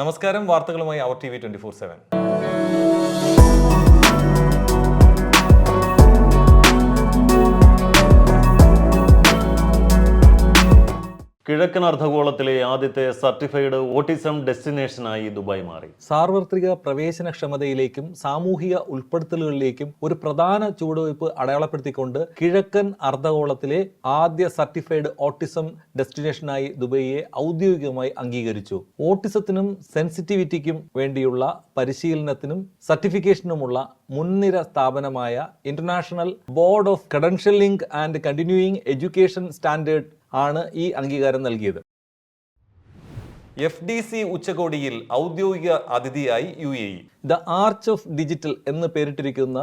നമസ്കാരം വാർത്തകളുമായി അവർ T V twenty four seven. കിഴക്കൻ അർദ്ധഗോളത്തിലെ ആദ്യത്തെ സർട്ടിഫൈഡ് ഓട്ടിസം ഡെസ്റ്റിനേഷനായി ദുബായ് മാറി. സാർവത്രിക പ്രവേശനക്ഷമതയിലേക്കും സാമൂഹിക ഉൾപ്പെടുത്തലുകളിലേക്കും ഒരു പ്രധാന ചുവടുവയ്പ് അടയാളപ്പെടുത്തിക്കൊണ്ട് കിഴക്കൻ അർദ്ധഗോളത്തിലെ ആദ്യ സർട്ടിഫൈഡ് ഓട്ടിസം ഡെസ്റ്റിനേഷനായി ദുബൈയെ ഔദ്യോഗികമായി അംഗീകരിച്ചു. ഓട്ടിസത്തിനും സെൻസിറ്റിവിറ്റിക്കും വേണ്ടിയുള്ള പരിശീലനത്തിനും സർട്ടിഫിക്കേഷനുമുള്ള മുൻനിര സ്ഥാപനമായ international board of credentialing and continuing education standard ആണ് ഈ അംഗീകാരം നൽകിയത്. എഫ് ഡി സി ഉച്ചകോടിയിൽ ഔദ്യോഗിക അതിഥിയായി U A E. The arch of digital എന്ന് പേരിട്ടിരിക്കുന്ന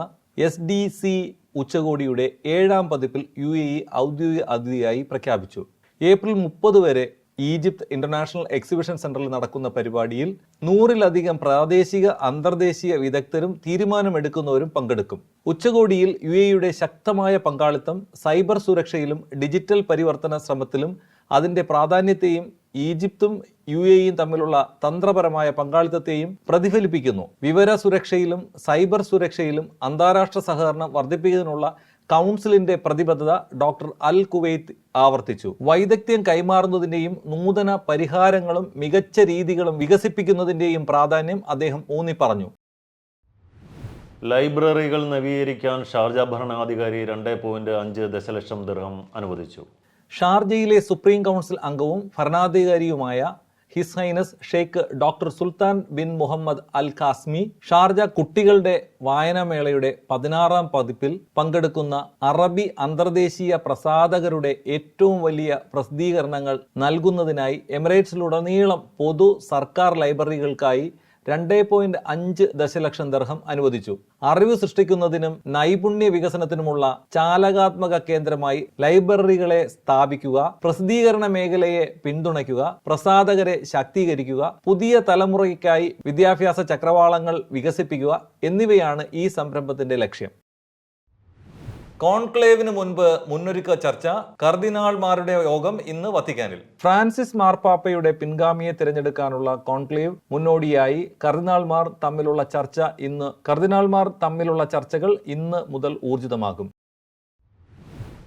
എസ് ഡി സി ഉച്ചകോടിയുടെ ഏഴാം പതിപ്പിൽ യു എ ഇ ഔദ്യോഗിക അതിഥിയായി പ്രഖ്യാപിച്ചു. ഏപ്രിൽ മുപ്പത് വരെ ഈജിപ്ത് ഇന്റർനാഷണൽ എക്സിബിഷൻ സെന്ററിൽ നടക്കുന്ന പരിപാടിയിൽ നൂറിലധികം പ്രാദേശിക അന്തർദേശീയ വിദഗ്ധരും തീരുമാനമെടുക്കുന്നവരും പങ്കെടുക്കും. ഉച്ചകോടിയിൽ യു എയുടെ ശക്തമായ പങ്കാളിത്തം സൈബർ സുരക്ഷയിലും ഡിജിറ്റൽ പരിവർത്തന ശ്രമത്തിലും അതിന്റെ പ്രാധാന്യത്തെയും ഈജിപ്തും യു എയും തമ്മിലുള്ള തന്ത്രപരമായ പങ്കാളിത്തത്തെയും പ്രതിഫലിപ്പിക്കുന്നു. വിവര സുരക്ഷയിലും സൈബർ സുരക്ഷയിലും അന്താരാഷ്ട്ര സഹകരണം വർദ്ധിപ്പിക്കുന്നതിനുള്ള കൗൺസിലിന്റെ പ്രതിബദ്ധത ഡോക്ടർ അൽ കുവൈത്ത് ആവർത്തിച്ചു. വൈദഗ്ധ്യം കൈമാറുന്നതിന്റെയും നൂതന പരിഹാരങ്ങളും മികച്ച രീതികളും വികസിപ്പിക്കുന്നതിന്റെയും പ്രാധാന്യം അദ്ദേഹം ഊന്നി പറഞ്ഞു ലൈബ്രറികൾ നവീകരിക്കാൻ ഷാർജ ഭരണാധികാരി രണ്ട് പോയിന്റ് അഞ്ച് ദശലക്ഷം ദിർഹം അനുവദിച്ചു. ഷാർജയിലെ സുപ്രീം കൗൺസിൽ അംഗവും ഭരണാധികാരിയുമായ his highness Sheikh doctor Sultan bin Muhammad Al Qasimi Sharjah കുട്ടികളുടെ വായനമേളയുടെ പതിനാറാം പതിപ്പിൽ പങ്കെടുക്കുന്ന അറബി അന്തർദേശീയ പ്രസാധകരുടെ ഏറ്റവും വലിയ പ്രസിദ്ധീകരണങ്ങൾ നൽകുന്നതിനായി എമിറേറ്റ്സിലുടനീളം പൊതു സർക്കാർ ലൈബ്രറികൾക്കായി രണ്ട് പോയിന്റ് അഞ്ച് ദശലക്ഷം ദർഹം അനുവദിച്ചു. അറിവ് സൃഷ്ടിക്കുന്നതിനും നൈപുണ്യ വികസനത്തിനുമുള്ള ചാലകാത്മക കേന്ദ്രമായി ലൈബ്രറികളെ സ്ഥാപിക്കുക പ്രസിദ്ധീകരണ മേഖലയെ പിന്തുണയ്ക്കുക പ്രസാധകരെ ശാക്തീകരിക്കുക പുതിയ തലമുറയ്ക്കായി വിദ്യാഭ്യാസ ചക്രവാളങ്ങൾ വികസിപ്പിക്കുക എന്നിവയാണ് ഈ സംരംഭത്തിന്റെ ലക്ഷ്യം. കോൺക്ലേവിന് മുൻപ് മുന്നൊരുക്ക ചർച്ച കർദിനാൾമാരുടെ യോഗം ഇന്ന് വത്തിക്കാനിൽ. ഫ്രാൻസിസ് മാർപ്പാപ്പയുടെ പിൻഗാമിയെ തിരഞ്ഞെടുക്കാനുള്ള കോൺക്ലേവ് മുന്നോടിയായി കർദിനാൾമാർ തമ്മിലുള്ള ചർച്ച ഇന്ന് കർദിനാൾമാർ തമ്മിലുള്ള ചർച്ചകൾ ഇന്ന് മുതൽ ഊർജിതമാകും.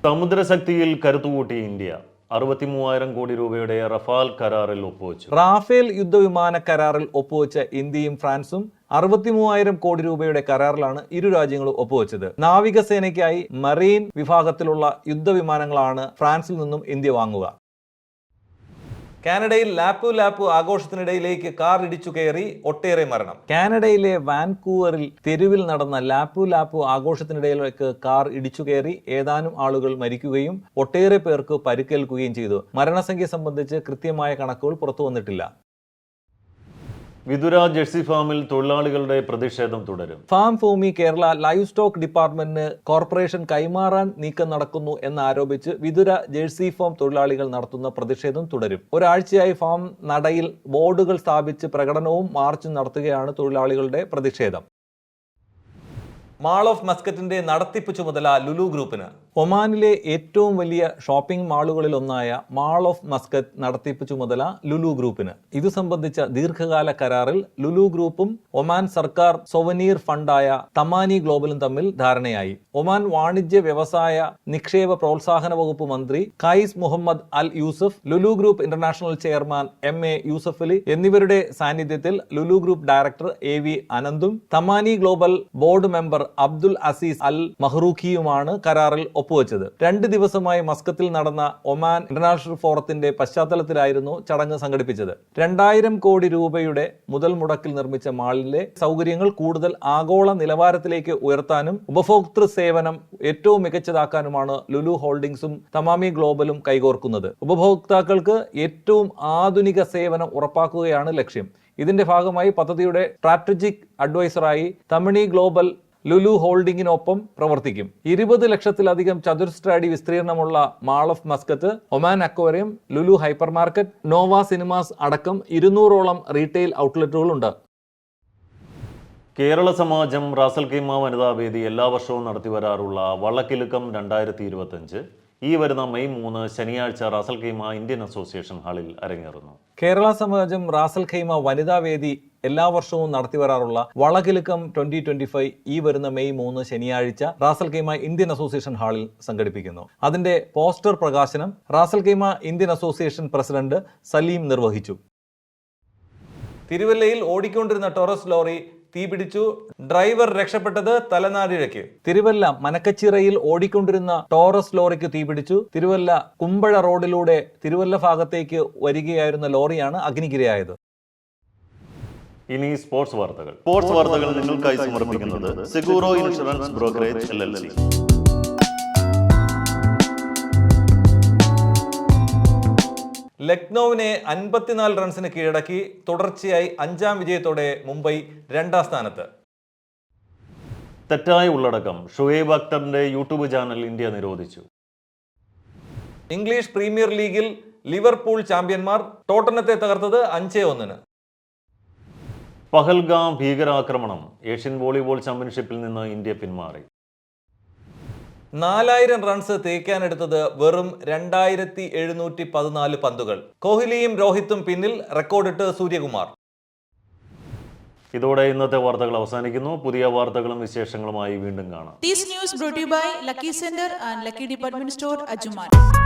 സമുദ്രശക്തിയിൽ കരുത്തുകൂട്ടി ഇന്ത്യ അറുപത്തി മൂവായിരം കോടി രൂപയുടെ റഫാൽ കരാറിൽ ഒപ്പുവെച്ചു. റാഫേൽ യുദ്ധവിമാന കരാറിൽ ഒപ്പുവെച്ച ഇന്ത്യയും ഫ്രാൻസും അറുപത്തി മൂവായിരം കോടി രൂപയുടെ കരാറിലാണ് ഇരു രാജ്യങ്ങളും ഒപ്പുവെച്ചത്. നാവികസേനയ്ക്കായി മറീൻ വിഭാഗത്തിലുള്ള യുദ്ധവിമാനങ്ങളാണ് ഫ്രാൻസിൽ നിന്നും ഇന്ത്യ വാങ്ങുക. കാനഡയിൽ ലാപ്പു ലാപ്പു ആഘോഷത്തിനിടയിലേക്ക് കാർ ഇടിച്ചു കയറി ഒട്ടേറെ മരണം. കാനഡയിലെ വാൻകൂവറിൽ തെരുവിൽ നടന്ന ലാപ്പു ലാപ്പു ആഘോഷത്തിനിടയിലേക്ക് കാർ ഇടിച്ചു കയറി ഏതാനും ആളുകൾ മരിക്കുകയും ഒട്ടേറെ പേർക്ക് പരിക്കേൽക്കുകയും ചെയ്തു. മരണസംഖ്യ സംബന്ധിച്ച് കൃത്യമായ കണക്കുകൾ പുറത്തു വന്നിട്ടില്ല. വിതുര ജേഴ്സി ഫാമിൽ തൊഴിലാളികളുടെ പ്രതിഷേധം തുടരും. ഫാം ഭൂമി കേരള ലൈവ് സ്റ്റോക്ക് ഡിപ്പാർട്ട്മെന്റിന് കോർപ്പറേഷൻ കൈമാറാൻ നീക്കം നടക്കുന്നു എന്നാരോപിച്ച് വിതുര ജേഴ്സി ഫാം തൊഴിലാളികൾ നടത്തുന്ന പ്രതിഷേധം തുടരും. ഒരാഴ്ചയായി ഫാം നടയിൽ ബോർഡുകൾ സ്ഥാപിച്ച് പ്രകടനവും മാർച്ചും നടത്തുകയാണ് തൊഴിലാളികളുടെ പ്രതിഷേധം. മാൾ ഓഫ് മസ്കറ്റിന്റെ നടത്തിപ്പ് ചുമതല ലുലു ഗ്രൂപ്പിന്. ഒമാനിലെ ഏറ്റവും വലിയ ഷോപ്പിംഗ് മാളുകളിൽ ഒന്നായ മാൾ ഓഫ് മസ്കറ്റ് നടത്തിപ്പ് ചുമതല ലുലു ഗ്രൂപ്പിന്. ഇത് സംബന്ധിച്ച ദീർഘകാല കരാറിൽ ലുലു ഗ്രൂപ്പും ഒമാൻ സർക്കാർ സൊവനീർ ഫണ്ടായ തമാനി ഗ്ലോബലും തമ്മിൽ ധാരണയായി. ഒമാൻ വാണിജ്യ വ്യവസായ നിക്ഷേപ പ്രോത്സാഹന വകുപ്പ് മന്ത്രി Qais Mohammed Al Yousef Lulu group international chairman M A Yusuff Ali എന്നിവരുടെ സാന്നിധ്യത്തിൽ Lulu group director A V അനന്തും Tamani global board member Abdul Aziz Al മഹ്റൂഖിയുമാണ് കരാറിൽ ഒപ്പുവെച്ചത്. രണ്ട് ദിവസമായി മസ്കത്തിൽ നടന്ന ഒമാൻ ഇന്റർനാഷണൽ ഫോറത്തിന്റെ പശ്ചാത്തലത്തിലായിരുന്നു ചടങ്ങ് സംഘടിപ്പിച്ചത്. രണ്ടായിരം കോടി രൂപയുടെ മുതൽ മുടക്കിൽ നിർമ്മിച്ച മാളിലെ സൗകര്യങ്ങൾ കൂടുതൽ ആഗോള നിലവാരത്തിലേക്ക് ഉയർത്താനും ഉപഭോക്തൃ സേവനം ഏറ്റവും മികച്ചതാക്കാനുമാണ് ലുലു ഹോൾഡിംഗ്സും തമാമി ഗ്ലോബലും കൈകോർക്കുന്നത്. ഉപഭോക്താക്കൾക്ക് ഏറ്റവും ആധുനിക സേവനം ഉറപ്പാക്കുകയാണ് ലക്ഷ്യം. ഇതിന്റെ ഭാഗമായി പദ്ധതിയുടെ സ്ട്രാറ്റജിക് അഡ്വൈസറായി തമിണി ഗ്ലോബൽ ലുലു ഹോൾഡിംഗിനൊപ്പം പ്രവർത്തിക്കും. ഇരുപത് ലക്ഷത്തിലധികം ചതുരശ്ര അടി വിസ്തീർണമുള്ള mall of Muscat Oman aquarium Lulu hypermarket Nova Cinemas അടക്കം ഇരുന്നൂറോളം retail ഔട്ട്ലെറ്റുകളുണ്ട്. Kerala Samajam Ras Al Khaimah Vanitha Vedi എല്ലാ വർഷവും നടത്തി വരാറുള്ള വള്ളക്കിലുക്കം രണ്ടായിരത്തി ഇരുപത്തഞ്ച് ഈ വരുന്ന മെയ് മൂന്ന് ശനിയാഴ്ച റാസൽ ഖൈമ ഇന്ത്യൻ അസോസിയേഷൻ ഹാളിൽ അരങ്ങേറുന്നു. Kerala Samajam Ras Al Khaimah Vanitha Vedi എല്ലാ വർഷവും നടത്തി വരാറുള്ള വളകിലുക്കം ട്വന്റി ട്വന്റി ഫൈവ് ഈ വരുന്ന മെയ് മൂന്ന് ശനിയാഴ്ച റാസൽ ഖൈമ ഇന്ത്യൻ അസോസിയേഷൻ ഹാളിൽ സംഘടിപ്പിക്കുന്നു. അതിന്റെ പോസ്റ്റർ പ്രകാശനം Ras Al Khaimah Indian association president Saleem നിർവഹിച്ചു. തിരുവല്ലയിൽ ഓടിക്കൊണ്ടിരുന്ന ടോറസ് ലോറി തീപിടിച്ചു ഡ്രൈവർ രക്ഷപ്പെട്ടത് തലനാരിഴയ്ക്ക്. തിരുവല്ല മനക്കച്ചിറയിൽ ഓടിക്കൊണ്ടിരുന്ന ടോറസ് ലോറിക്ക് തീപിടിച്ചു തിരുവല്ല കുമ്പഴ റോഡിലൂടെ തിരുവല്ല ഭാഗത്തേക്ക് വരികയായിരുന്ന ലോറിയാണ് അഗ്നിക്കിരയായത്. ഇനി സ്പോർട്സ് വാർത്തകൾ. സ്പോർട്സ് വാർത്തകൾ നിങ്ങൾക്കായി സമർപ്പിക്കുന്നത് Seguro insurance brokerage L L C. ലക്നൌവിനെ അൻപത്തിനാല് റൺസിന് കീഴടക്കി തുടർച്ചയായി അഞ്ചാം വിജയത്തോടെ മുംബൈ രണ്ടാം സ്ഥാനത്ത്. തെറ്റായ ഉള്ളടക്കം ഷുഹൈബ് അക്തറിന്റെ യൂട്യൂബ് ചാനൽ ഇന്ത്യ നിരോധിച്ചു. ഇംഗ്ലീഷ് പ്രീമിയർ ലീഗിൽ ലിവർപൂൾ ചാമ്പ്യന്മാർ ടോട്ടനത്തെ തകർത്തത് അഞ്ചേ ഒന്നിന്. പഹൽഗാം ഭീകരാക്രമണം ഏഷ്യൻ വോളിബോൾ ചാമ്പ്യൻഷിപ്പിൽ നിന്ന് ഇന്ത്യ പിന്മാറി. നാലായിരം റൺസ് തേക്കാനെടുത്തത് വെറും രണ്ടായിരത്തി എഴുന്നൂറ്റി പതിനാല് പന്തുകൾ. കോഹ്ലിയും രോഹിത്തും പിന്നിൽ റെക്കോർഡിട്ട് സൂര്യകുമാർ. ഇതോടെ ഇന്നത്തെ വാർത്തകൾ അവസാനിക്കുന്നു. പുതിയ വാർത്തകളും വിശേഷങ്ങളുമായി വീണ്ടും കാണാം. This news brought to you by Lucky Sender and Lucky Department Store, Ajuman.